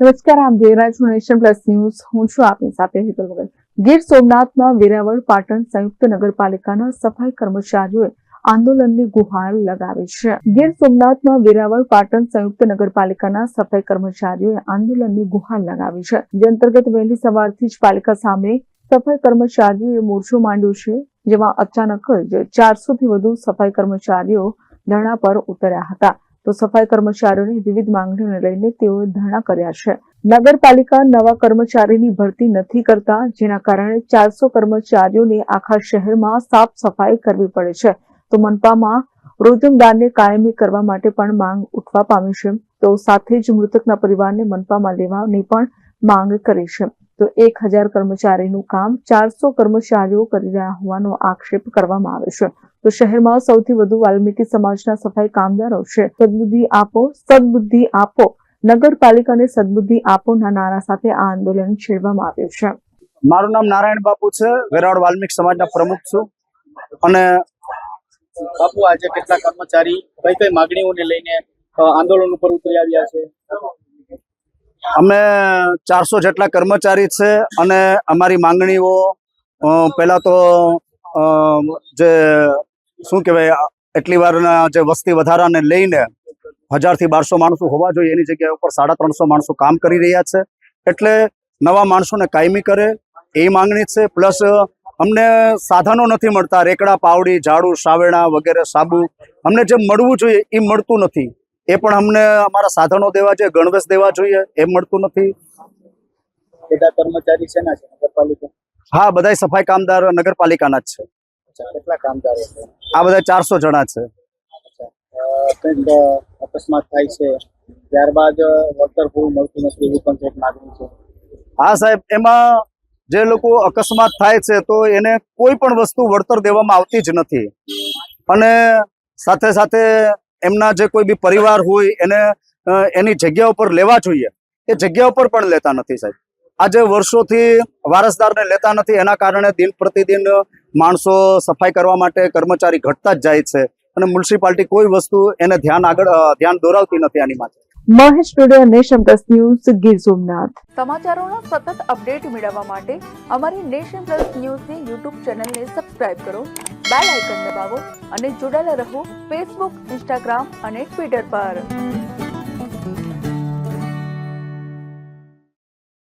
નમસ્કાર આપ જોઈ રહ્યા પ્લસ ન્યૂઝ. હું છું આપની સાથે હેતલ વગર ગીર સોમનાથમાં વેરાવળ પાટણ સંયુક્ત નગરપાલિકાના સફાઈ કર્મચારીઓએ આંદોલનની ગુહાર લગાવી છે. ગીર સોમનાથમાં વેરાવળ પાટણ સંયુક્ત નગરપાલિકાના સફાઈ કર્મચારીઓએ આંદોલનની ગુહાર લગાવી છે. જે અંતર્ગત વહેલી સવારથી જ પાલિકા સામે સફાઈ કર્મચારીઓએ મોરચો માંડ્યો છે, જેમાં અચાનક જ ચારસો થી વધુ સફાઈ કર્મચારીઓ ધરણા પર ઉતર્યા હતા. તો સફાઈ કર્મચારીઓની વિવિધ માંગણીઓને લઈને તેઓએ ધરણા કર્યા છે. નગરપાલિકા નવા કર્મચારીની ભરતી નથી કરતા, જેના કારણે ચારસો કર્મચારીઓને આખા શહેરમાં સાફ સફાઈ કરવી પડે છે. તો મનપામાં રોજમદારને કાયમી કરવા માટે પણ માંગ ઉઠવા પામી છે. તો સાથે જ મૃતકના પરિવારને મનપામાં લેવાની પણ માંગ કરી છે. તો એક હજાર કર્મચારીનું કામ ચારસો કર્મચારીઓ કરી રહ્યા હોવાનો આક્ષેપ કરવામાં આવે છે. તો શહેરમાં સૌથી વધુ વાલ્મીકી સમાજના સફાઈ કામદારો છે. સદબુદ્ધિ આપો સદબુદ્ધિ આપો. નગરપાલિકાને સદબુદ્ધિ આપોના નારા સાથે આ આંદોલન છેડવામાં આવ્યું છે. મારું નામ નારાયણ બાપુ છે. વેરાવળ વાલ્મીક સમાજના પ્રમુખ છું. અને બાપુ આજે કેટલા કર્મચારી કઈ કઈ માગણીઓને લઈને આંદોલન ઉપર ઉતરી આવ્યા છે? અમે ચારસો જેટલા કર્મચારી છે અને અમારી માંગણીઓ અ, પહેલા તો અ, જે શું કહેવાય એટલી વારના જે વસ્તી વધારાને લઈને હજારથી બારસો માણસો હોવા જોઈએ એની જગ્યા ઉપર સાડા ત્રણસો માણસો કામ કરી રહ્યા છે. એટલે નવા માણસોને કાયમી કરે એ માંગણી છે. પ્લસ અમને સાધનો નથી મળતા રેકડા પાવડી ઝાડુ સાવેણા વગેરે સાબુ. અમને જે મળવું જોઈએ એ મળતું નથી. એ પણ અમને અમારા સાધનો દેવા જોઈએ ગણવેશ દેવા જોઈએ એ મળતું નથી. બધા કર્મચારી છે? હા બધા સફાઈ કામદાર નગરપાલિકાના જ છે. કેટલા કામદારો છે? આ બધા ચારસો જણા છે. કંઈક અકસ્માત થાય છે ત્યારબાદ વળતર પૂરું મળતું નથી એવી પણ માગણી છે. હા સાહેબ એમાં જે લોકો અકસ્માત થાય છે તો એને કોઈ પણ વસ્તુ વળતર દેવામાં આવતી જ નથી. અને સાથે સાથે એમના જે કોઈ બી પરિવાર હોય એને એની જગ્યા ઉપર લેવા જોઈએ. એ જગ્યા ઉપર પણ લેતા નથી સાહેબ. આજે વર્ષોથી વારસદારને લેતા નથી. એના કારણે દિન પ્રતિદિન માણસો સફાઈ કરવા માટે કર્મચારી ઘટતા જ જાય છે અને મ્યુનિસિપાલિટી કોઈ વસ્તુ એને ધ્યાન આગળ ધ્યાન દોરાવતી નથી આની માટે. Mahesh today nation plus news Gir Somnath. સમાચારોનો સતત અપડેટ મેળવવા માટે અમારી નેશન પ્લસ ન્યૂઝની યુટ્યુબ ચેનલને સબસ્ક્રાઇબ કરો બેલ આઇકન દબાવો અને જોડાયેલા રહો ફેસબુક ઇન્સ્ટાગ્રામ અને ટ્વિટર પર.